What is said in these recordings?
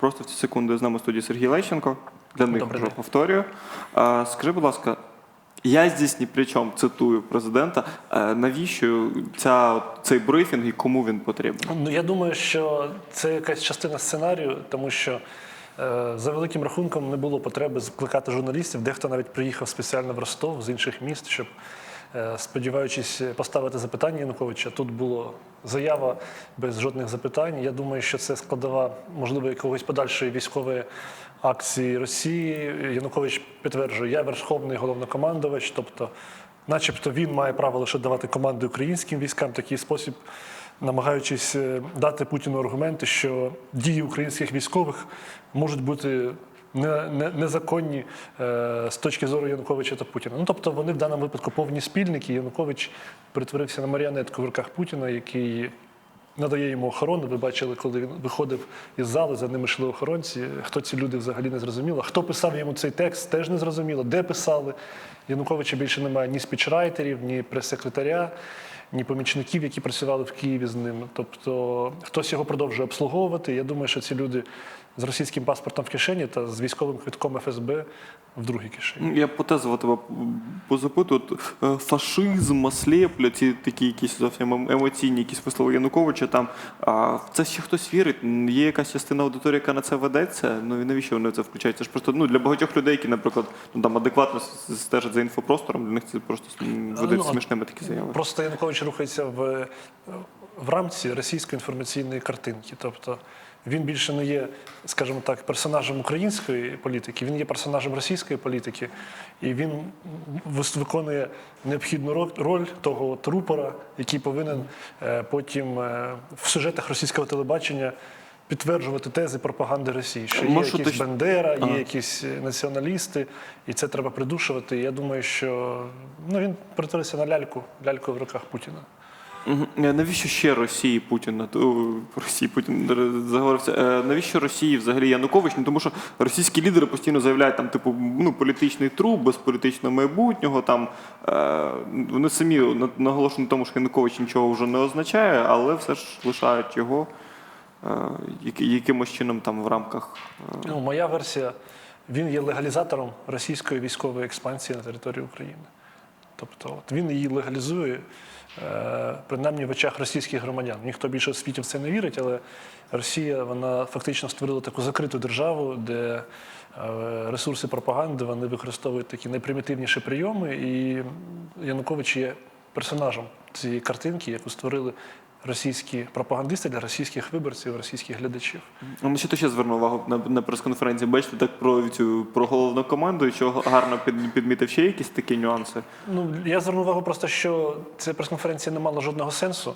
Просто в ці секунди з нами в студії Сергій Лещенко. Для них вже повторюю. А, скажи, будь ласка, я здесь ні при чому цитую президента. А, навіщо ця, цей брифінг і кому він потрібен? Ну я думаю, що це якась частина сценарію, тому що е, за великим рахунком не було потреби скликати журналістів. Дехто навіть приїхав спеціально в Ростов з інших міст, щоб, е, сподіваючись поставити запитання Януковича. Тут була заява без жодних запитань. Я думаю, що це складова, можливо, якогось подальшої військової акції Росії. Янукович підтверджує, я верховний головнокомандувач, тобто, начебто, він має право лише давати команди українським військам такий спосіб намагаючись е, дати Путіну аргументи, що дії українських військових можуть бути незаконні е, з точки зору Януковича та Путіна. Ну тобто вони в даному випадку повні спільники. Янукович перетворився на маріонетку в руках Путіна, який надає йому охорону. Ви бачили, коли він виходив із зали, за ними йшли охоронці. Хто ці люди взагалі не зрозуміло. Хто писав йому цей текст, теж не зрозуміло. Де писали? Януковича більше немає ні спічрайтерів, ні прес-секретаря, ні помічників, які працювали в Києві з ним. Тобто хтось його продовжує обслуговувати. Я думаю, що ці люди з російським паспортом в кишені та з військовим квитком ФСБ в другій кишені. Я потезово тебе позапитую. Е, Фашизм, ослеплять, ці такі якісь зовсім ем- емоційні якісь вислови Януковича. Там а в це ще хтось вірить. Є якась частина аудиторії, яка на це ведеться. Ну і навіщо вони в це включають? Це ж просто ну для багатьох людей, які, наприклад, ну там адекватно стежать за інфопростором, для них це просто м, видається Ну, смішними такі заяви. Просто Янукович рухається в, в рамці російської інформаційної картинки. Тобто він більше не є, скажімо так, персонажем української політики, він є персонажем російської політики, і він виконує необхідну роль того от рупора, який повинен е, потім е, в сюжетах російського телебачення. Підтверджувати тези пропаганди Росії, що є Можу якісь Бандера, є Ага. якісь е, націоналісти, і це треба придушувати. Я думаю, що ну, він перетворився на ляльку, ляльку в руках Путіна. Е, Навіщо ще Росії Путін? Росії Путін заговорився. Е, Навіщо Росії взагалі Янукович? Ну тому що російські лідери постійно заявляють там, типу, ну політичний труп, без політичного майбутнього. Там е, вони самі на- наголошують на тому, що Янукович нічого вже не означає, але все ж лишають його е, якимось чином там в рамках. е, Ну, моя версія, він є легалізатором російської військової експансії на території України. Тобто от він її легалізує, е, принаймні в очах російських громадян. Ніхто більше в світі в це не вірить, але Росія вона фактично створила таку закриту державу, де е, ресурси пропаганди вони використовують такі найпримітивніші прийоми, і Янукович є персонажем цієї картинки, яку створили російські пропагандисти для російських виборців, російських глядачів. А на що ти ще звернув увагу на, на прес-конференції? Бачите, так про цю про головну команду, що гарно під, підмітив ще якісь такі нюанси. Ну, я звернув увагу просто, що ця прес-конференція не мала жодного сенсу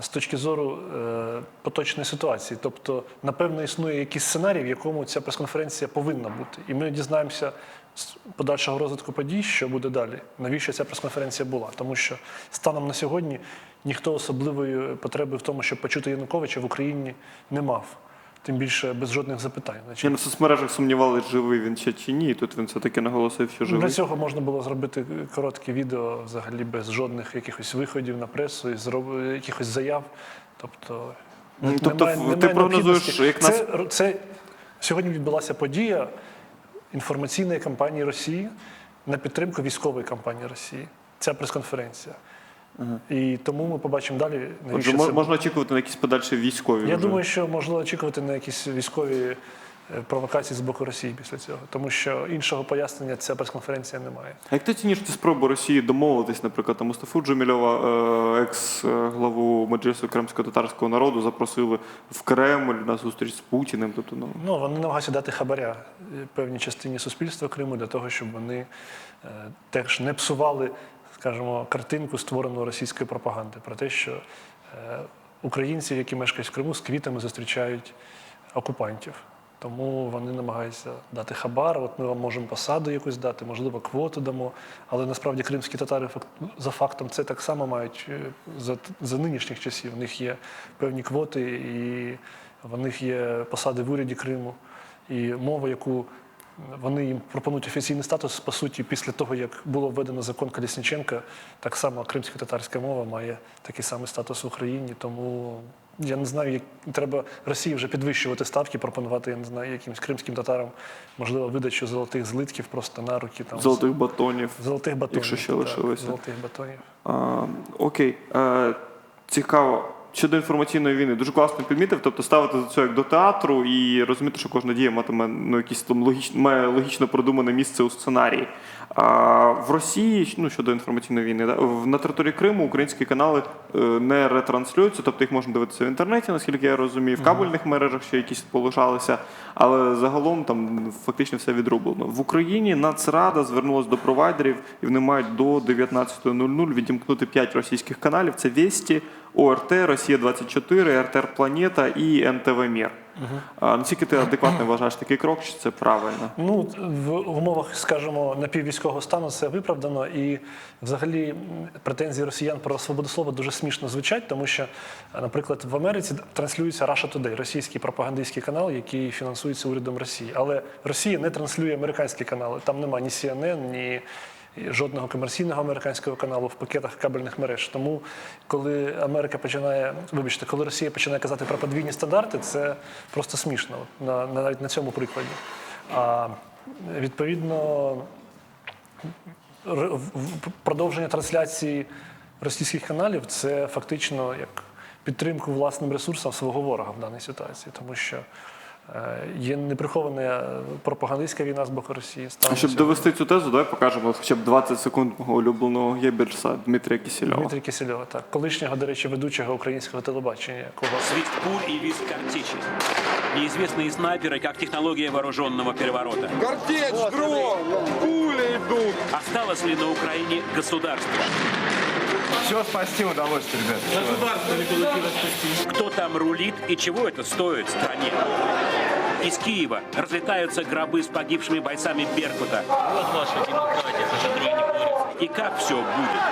з точки зору е, поточної ситуації. Тобто, напевно, існує якийсь сценарій, в якому ця прес-конференція повинна бути. І ми дізнаємося подальшого розвитку подій, що буде далі. Навіщо ця прес-конференція була? Тому що станом на сьогодні ніхто особливої потреби в тому, щоб почути Януковича в Україні не мав. Тим більше без жодних запитань. Значить, Я на соцмережах сумнівалися, живий він ще чи ні. І тут він все-таки наголосив, що Для живий. цього можна було зробити коротке відео взагалі без жодних якихось виходів на пресу і зроб... якихось заяв. Тобто, Ну, тобто в- ти прогнозуєш, необхідності. як нас- це, це сьогодні відбулася подія інформаційної кампанії Росії на підтримку військової кампанії Росії. Ця прес-конференція. І тому ми побачимо далі. Отже, це можна очікувати на якісь подальші військові. я вже. думаю, що можливо очікувати на якісь військові е, провокації з боку Росії після цього, тому що іншого пояснення ця прес-конференція не має. А як ти ціниш ці спроби Росії домовитись, наприклад, там Мустафу Джемільова, е, екс-главу Меджлісу кримсько-татарського народу, запросили в Кремль на зустріч з Путіним. Тобто, ну Ну, вони намагаються дати хабаря е, певній частині суспільства Криму для того, щоб вони теж не псували, скажімо, картинку, створену російською пропагандою, про те, що українців, які мешкають в Криму, з квітами зустрічають окупантів. Тому вони намагаються дати хабар. От ми вам можемо посаду якусь дати, можливо, квоту дамо. Але насправді кримські татари за фактом це так само мають е, за, за нинішніх часів. У них є певні квоти, і в них є посади в уряді Криму. І мова, яку вони їм пропонують офіційний статус, по суті, після того, як було введено закон Колісніченка, так само кримсько-татарська мова має такий самий статус в Україні. Тому я не знаю, як треба Росії вже підвищувати ставки, пропонувати, я не знаю, якимось кримським татарам, можливо, видачу золотих злитків просто на руки там Золотих батонів. золотих батонів. якщо ще так, лишилося. Золотих батонів. А, окей. Е, цікаво. Щодо інформаційної війни, дуже класно підмітив, тобто ставити це як до театру і розуміти, що кожна дія матиме ну, якісь там логічно, має логічно продумане місце у сценарії. А в Росії, ну щодо інформаційної війни, да, на території Криму українські канали е, не ретранслюються, тобто їх можна дивитися в інтернеті, наскільки я розумію, в кабельних мережах ще якісь полишалися, але загалом там фактично все відрублено. В Україні Нацрада звернулася до провайдерів, і вони мають до 19.00 відімкнути 5 російських каналів: це Весті, ОРТ, Росія 24, РТР Планета і НТВ Мір. А наскільки ти адекватно вважаєш такий крок, чи це правильно? Ну, в умовах, скажімо, напіввійськового стану це виправдано, і взагалі претензії росіян про свободу слова дуже смішно звучать, тому що, наприклад, в Америці транслюється Russia Today, російський пропагандистський канал, який фінансується урядом Росії. Але Росія не транслює американські канали. Там нема ні CNN, ні жодного комерційного американського каналу в пакетах кабельних мереж. Тому, коли Америка починає, вибачте, коли Росія починає казати про подвійні стандарти, це просто смішно на, на навіть на цьому прикладі. А відповідно продовження трансляції російських каналів це фактично як підтримку власним ресурсам свого ворога в даній ситуації, тому що є неприхована е, пропагандистська війна з боку Росії. А станом щоб на довести цю тезу, давай покажемо хоча б 20 секунд мого улюбленого геберса Дмитрія Кісельова. Дмитрія Кисельова, так, колишнього, до речі, ведучого українського телебачення, якого Свист пуль и визг картечи. Неизвестные снайперы, как технология вооруженного переворота. Картечь, дрон, пули идут. Осталось ли на Украине государство? Все спасти удалось, ребят. Кто там рулит и чего это стоит стране? Из Киева разлетаются гробы с погибшими бойцами Беркута. Вот ваша демократия, за которую они борются. И как все будет?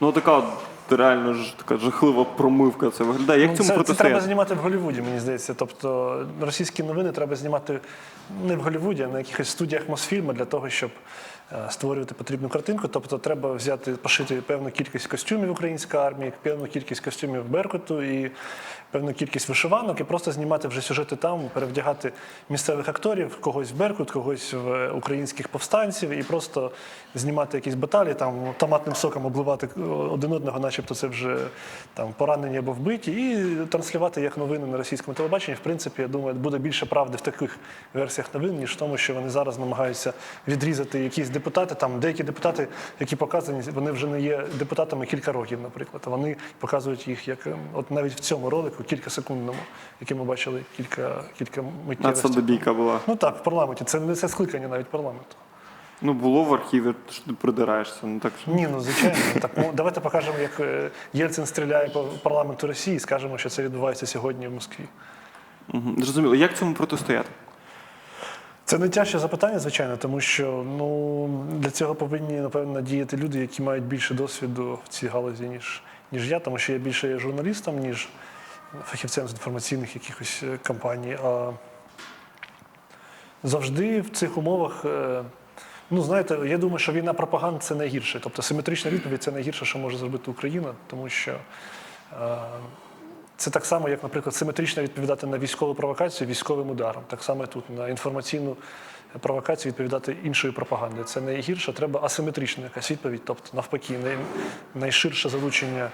Ну така реально ж така жахлива промивка це виглядає. Як Ну, цьому це, це треба знімати в Голлівуді, мені здається. Тобто російські новини треба знімати не в Голлівуді, а на якихось студіях Мосфільму для того, щоб створювати потрібну картинку. Тобто треба взяти, пошити певну кількість костюмів української армії, певну кількість костюмів Беркуту і певну кількість вишиванок, і просто знімати вже сюжети там, перевдягати місцевих акторів, когось в Беркут, когось в е, українських повстанців, і просто знімати якісь баталії, там томатним соком обливати е, один одного, начебто це вже там поранені або вбиті, і транслювати як новини на російському телебаченні. В принципі, я думаю, буде більше правди в таких версіях новин, ніж в тому, що вони зараз намагаються відрізати якісь депутати. Там деякі депутати, які показані, вони вже не є депутатами кілька років, наприклад. Вони показують їх як ем, от навіть в цьому ролику, кількасекундному, який ми бачили кілька кілька миттєвостей. Була. Ну так, в парламенті. Це не це скликання навіть парламенту. Ну було в архіві, що ти придираєшся. Ну так що. Ні, ну звичайно. Так ну, давайте покажемо, як е, Єльцин стріляє по парламенту Росії, і скажемо, що це відбувається сьогодні в Москві. Зрозуміло, як цьому протистояти? Це найтяжче запитання, звичайно, тому що ну для цього повинні напевно діяти люди, які мають більше досвіду в цій галузі, ніж ніж я, тому що я більше є журналістом, ніж фахівцем з інформаційних якихось е, кампаній. А завжди в цих умовах. е, Ну, знаєте, я думаю, що війна пропаганд це найгірше. Тобто симетрична відповідь це найгірше, що може зробити Україна, тому що е, це так само, як, наприклад, симетрично відповідати на військову провокацію військовим ударом. Так само тут на інформаційну провокацію відповідати іншою пропагандою. Це найгірше, треба асиметрична якась відповідь, тобто навпаки, найширше залучення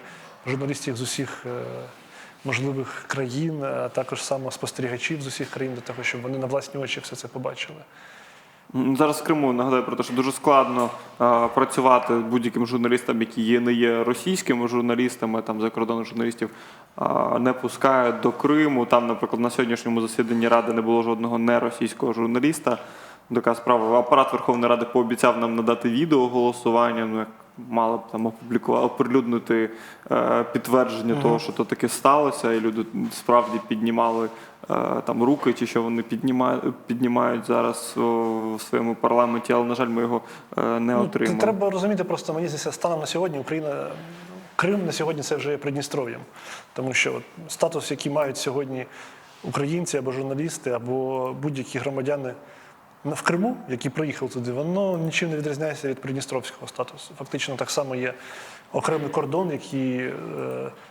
журналістів з усіх е, можливих країн, а також само спостерігачів з усіх країн для того, щоб вони на власні очі все це побачили. Зараз в Криму нагадаю про те, що дуже складно е, працювати будь-яким журналістам, які є, не є російськими журналістами, там закордонних журналістів е, не пускають до Криму. Там, наприклад, на сьогоднішньому засіданні ради не було жодного неросійського журналіста. Така справа. Апарат Верховної Ради пообіцяв нам надати відео голосування. Ну як мали б там опублікувати оприлюднити е, підтвердження того, що то таке сталося, і люди справді піднімали там руки, ті, що вони піднімають, піднімають зараз в своєму парламенті, але на жаль, ми його е, не Ну, отримали. треба розуміти просто мені здається, станом на сьогодні Україна. Крим на сьогодні це вже є Придністров'ям, тому що от статус, який мають сьогодні українці або журналісти, або будь-які громадяни в Криму, який приїхав туди, воно нічим не відрізняється від придністровського статусу. Фактично так само є окремий кордон, який е,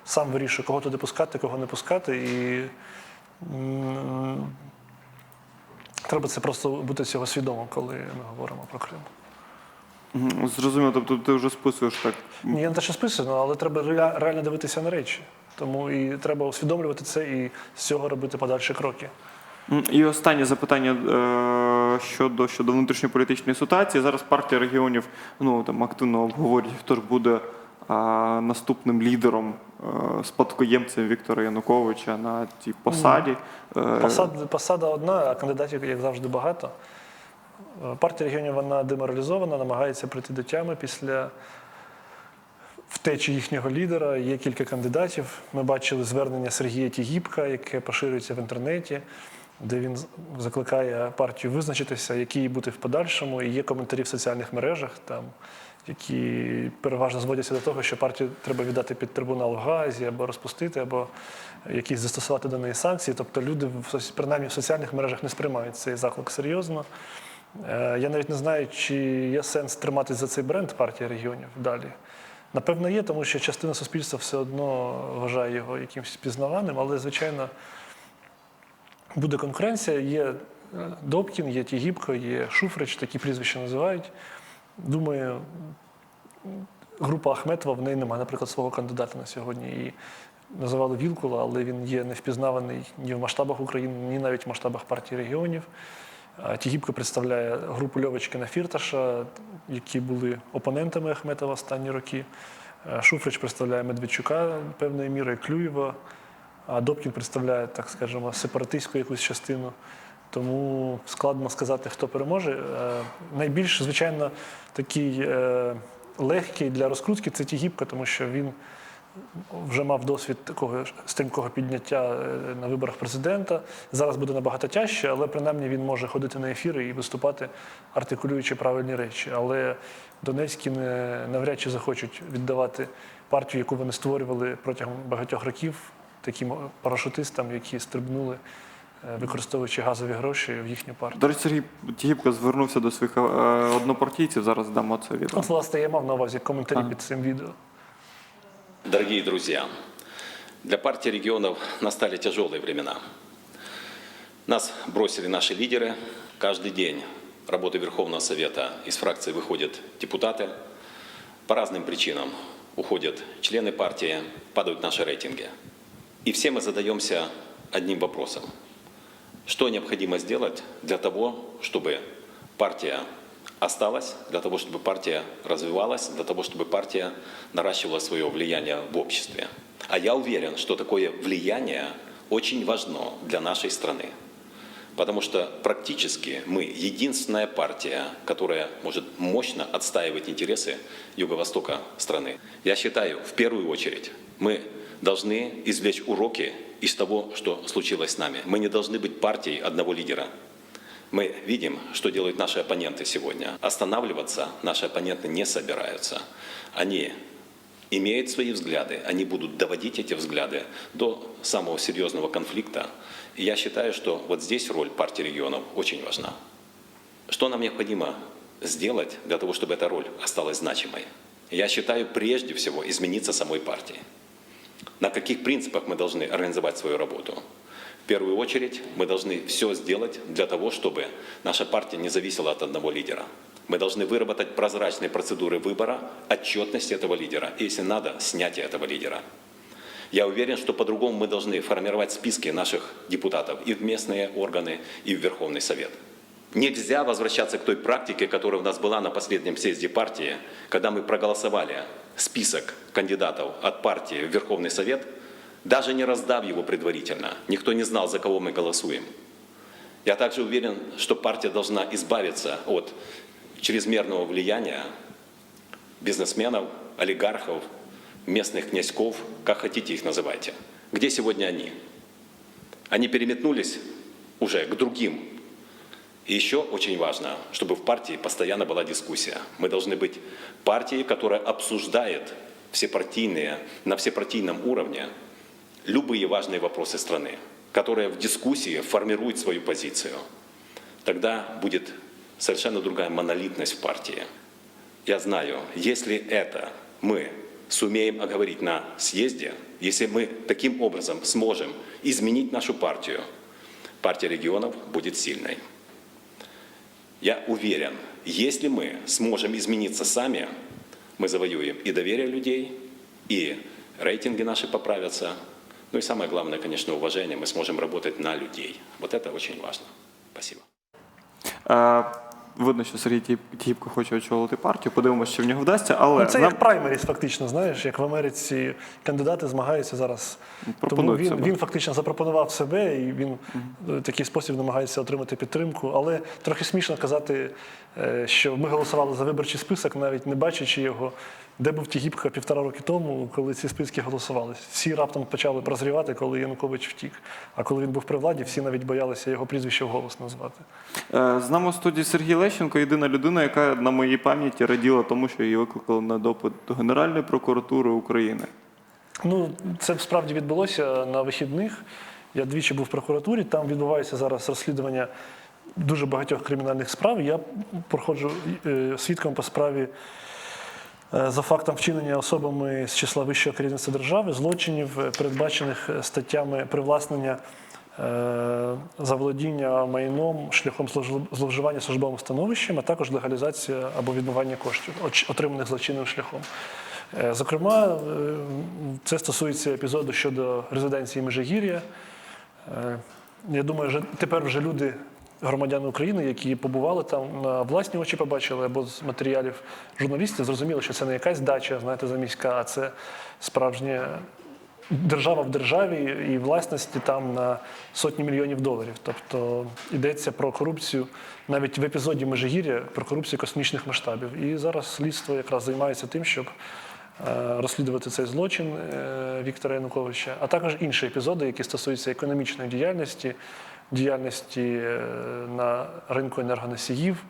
сам вирішує, кого туди пускати, кого не пускати. І треба це просто бути цього свідомим, коли ми говоримо про Крим. Зрозуміло, тобто ти вже списуєш так. Ні, я не те, що списано, але треба реально дивитися на речі. Тому і треба усвідомлювати це і з цього робити подальші кроки. І останнє запитання е, щодо, щодо внутрішньополітичної ситуації. Зараз партія регіонів ну, там, активно обговорює, хто ж буде а, наступним лідером, спадкоємцем Віктора Януковича на цій посаді. Е, Посад, посада одна, а кандидатів, як завжди, багато. Е, Партія регіонів вона деморалізована, намагається прийти до тями після втечі їхнього лідера. Є кілька кандидатів. Ми бачили звернення Сергія Тігіпка, яке поширюється в інтернеті, де він закликає партію визначитися, які їй бути в подальшому. І є коментарі в соціальних мережах, там, які переважно зводяться до того, що партію треба віддати під трибунал в Газі або розпустити, або якісь застосувати до неї санкції. Тобто люди в принаймні в соціальних мережах не сприймають цей заклик серйозно. Е, Я навіть не знаю, чи є сенс триматись за цей бренд партії регіонів далі. Напевно, є, тому що частина суспільства все одно вважає його якимось пізнаваним, але, звичайно, буде конкуренція. Є е, Добкін, є Тігіпко, є Шуфрич, такі прізвища називають. Думаю, група Ахметова в неї немає, наприклад, свого кандидата на сьогодні. І називали Вілкула, але він є не впізнаваний ні в масштабах України, ні навіть в масштабах партії регіонів. Тігіпко представляє групу Льовочкина Фірташа, які були опонентами Ахметова останні роки. Е, Шуфрич представляє Медведчука певною мірою, Клюєва, а Добкін представляє, так скажемо, сепаратистську якусь частину. Тому складно сказати, хто переможе. Е, Найбільш, звичайно, такий е, легкий для розкрутки це Тігіпка, тому що він вже мав досвід такого стрімкого підняття е, на виборах президента. Зараз буде набагато тяжче, але принаймні він може ходити на ефіри і виступати, артикулюючи правильні речі. Але Донецькі не, навряд чи захочуть віддавати партію, яку вони створювали протягом багатьох років, таким парашутистам, які стрибнули, використовуючи газові гроші в їхню партію. До речі, Сергій Тігіпко звернувся до своїх е, однопартійців. Зараз дамо це відео. От, власне, я мав на увазі коментарі під цим відео. Дорогие друзья, для партии регионов настали тяжелые времена. Нас бросили наши лидеры. Каждый день работы Верховного Совета из фракции выходят депутаты. По разным причинам уходят члены партии, падают наши рейтинги. И все мы задаемся одним вопросом. Что необходимо сделать для того, чтобы партия осталась, для того, чтобы партия развивалась, для того, чтобы партия наращивала свое влияние в обществе. А я уверен, что такое влияние очень важно для нашей страны. Потому что практически мы единственная партия, которая может мощно отстаивать интересы юго-востока страны. Я считаю, в первую очередь, мы должны извлечь уроки из того, что случилось с нами. Мы не должны быть партией одного лидера. Мы видим, что делают наши оппоненты сегодня. Останавливаться наши оппоненты не собираются. Они имеют свои взгляды, они будут доводить эти взгляды до самого серьезного конфликта. И я считаю, что вот здесь роль партии регионов очень важна. Что нам необходимо сделать для того, чтобы эта роль осталась значимой? Я считаю, прежде всего, измениться самой партии. На каких принципах мы должны организовать свою работу? В первую очередь, мы должны все сделать для того, чтобы наша партия не зависела от одного лидера. Мы должны выработать прозрачные процедуры выбора, отчетности этого лидера, и, если надо, снятие этого лидера. Я уверен, что по-другому мы должны формировать списки наших депутатов и в местные органы, и в Верховный Совет. Нельзя возвращаться к той практике, которая у нас была на последнем съезде партии, когда мы проголосовали список кандидатов от партии в Верховный Совет, даже не раздав его предварительно. Никто не знал, за кого мы голосуем. Я также уверен, что партия должна избавиться от чрезмерного влияния бизнесменов, олигархов, местных князьков, как хотите их называйте. Где сегодня они? Они переметнулись уже к другим. И еще очень важно, чтобы в партии постоянно была дискуссия. Мы должны быть партией, которая обсуждает всепартийные, на всепартийном уровне любые важные вопросы страны, которая в дискуссии формирует свою позицию. тогда будет совершенно другая монолитность в партии. Я знаю, если это мы сумеем оговорить на съезде, если мы таким образом сможем изменить нашу партию, партия регионов будет сильной. Я уверен, если мы сможем измениться сами, мы завоюем и доверие людей, и рейтинги наши поправятся. Ну и самое главное, конечно, уважение. Мы сможем работать на людей. Вот это очень важно. Спасибо. Видно, що Сергій Тіп- Тіпко хоче очолити партію. Подивимося, що в нього вдасться. Але Ну, це нам- як праймеріс, фактично, знаєш, як в Америці кандидати змагаються зараз. Тому він, себе. він фактично запропонував себе і він в такий спосіб намагається отримати підтримку. Але трохи смішно казати, е, що ми голосували за виборчий список, навіть не бачачи його. Де був Тігіпка півтора роки тому, коли ці списки голосувалися? Всі раптом почали прозрівати, коли Янукович втік. А коли він був при владі, всі навіть боялися його прізвище вголос назвати. Е, З нами в студії Сергій Лещенко, єдина людина, яка на моїй пам'яті раділа тому, що її викликали на допит до Генеральної прокуратури України. Ну, це справді відбулося на вихідних. Я двічі був в прокуратурі, там відбувається зараз розслідування дуже багатьох кримінальних справ. Я проходжу е, свідком по справі за фактом вчинення особами з числа вищого керівництва держави злочинів, е, передбачених е, статтями привласнення. е, Заволодіння майном шляхом зловживання службовим становищем, а також легалізація або відмивання коштів, отриманих злочинним шляхом. Е, Зокрема, е, це стосується епізоду щодо резиденції Межигір'я. Е, Я думаю, тепер вже люди, громадяни України, які побували там на власні очі побачили або з матеріалів журналістів, зрозуміли, що це не якась дача, знаєте, заміська, а це справжня держава в державі і власності там на сотні мільйонів доларів. Тобто йдеться про корупцію навіть в епізоді Межигір'я, про корупцію космічних масштабів. І зараз слідство якраз займається тим, щоб е, розслідувати цей злочин е, Віктора Януковича, а також інші епізоди, які стосуються економічної діяльності, діяльності е, на ринку енергоносіїв.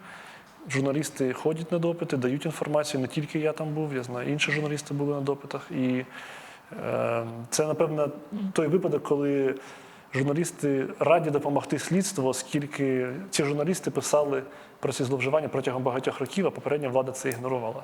Журналісти ходять на допити, дають інформацію. Не тільки я там був, я знаю, інші журналісти були на допитах. І е, це, напевно, той випадок, коли журналісти раді допомогти слідству, оскільки ці журналісти писали про ці зловживання протягом багатьох років, а попередня влада це ігнорувала.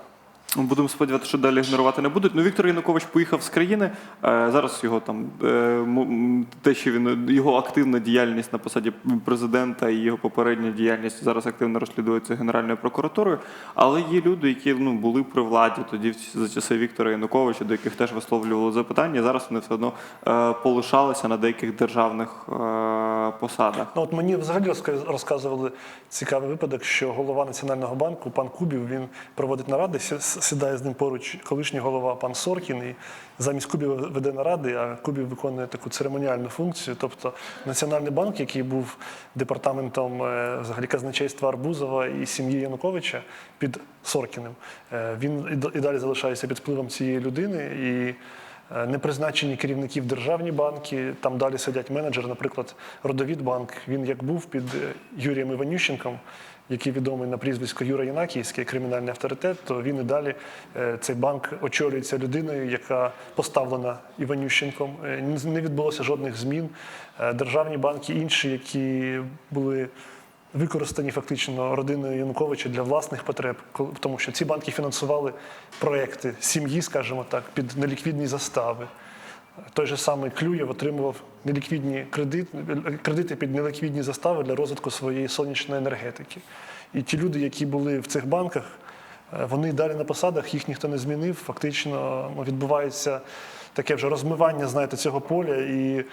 Будемо сподіватися, що далі ігнорувати не будуть. Ну, Віктор Янукович поїхав з країни. Е, Зараз його там е, те, що він його активна діяльність на посаді президента і його попередня діяльність зараз активно розслідується Генеральною прокуратурою. Але є люди, які ну були при владі тоді за часи Віктора Януковича, до яких теж висловлювали запитання. Зараз вони все одно е, полишалися на деяких державних посадах. Ну, от мені взагалі розказували цікавий випадок, що голова Національного банку, пан Кубів, він проводить наради, сідає з ним поруч колишній голова пан Соркін, і замість Кубіва веде наради, а Кубів виконує таку церемоніальну функцію. Тобто Національний банк, який був департаментом е, взагалі казначейства Арбузова і сім'ї Януковича під Соркіним, е, він і далі залишається під впливом цієї людини. І не призначені керівники в державні банки. Там далі сидять менеджери, наприклад, Родовідбанк. Він як був під е, Юрієм Іванющенком, який відомий на прізвисько Юра Янаківський, кримінальний авторитет, то він і далі е, цей банк очолюється людиною, яка поставлена Іванющенком. Е, Не відбулося жодних змін. Е, Державні банки інші, які були використані фактично родиною Януковича для власних потреб, тому що ці банки фінансували проекти сім'ї, скажімо так, під неліквідні застави. Той же самий Клюєв отримував неліквідні кредити, кредити під неліквідні застави для розвитку своєї сонячної енергетики. І ті люди, які були в цих банках, е, вони далі на посадах, їх ніхто не змінив. Фактично ну, відбувається таке вже розмивання, знаєте, цього поля, і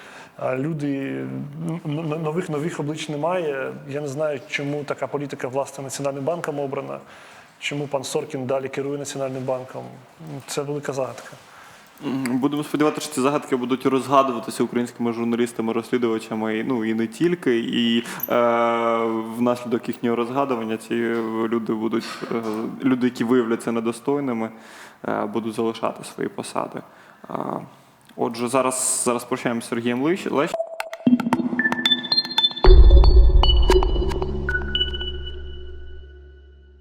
люди нових нових облич немає. Я не знаю, чому така політика власне Національним банком обрана, чому пан Соркін далі керує Національним банком. Це велика загадка. Будемо сподіватися, що ці загадки будуть розгадуватися українськими журналістами, розслідувачами, ну і не тільки. І е, внаслідок їхнього розгадування ці люди будуть е, люди, які виявляться недостойними, е, будуть залишати свої посади. Отже, зараз зараз прощаємося з Сергієм Лещ- Лещенком.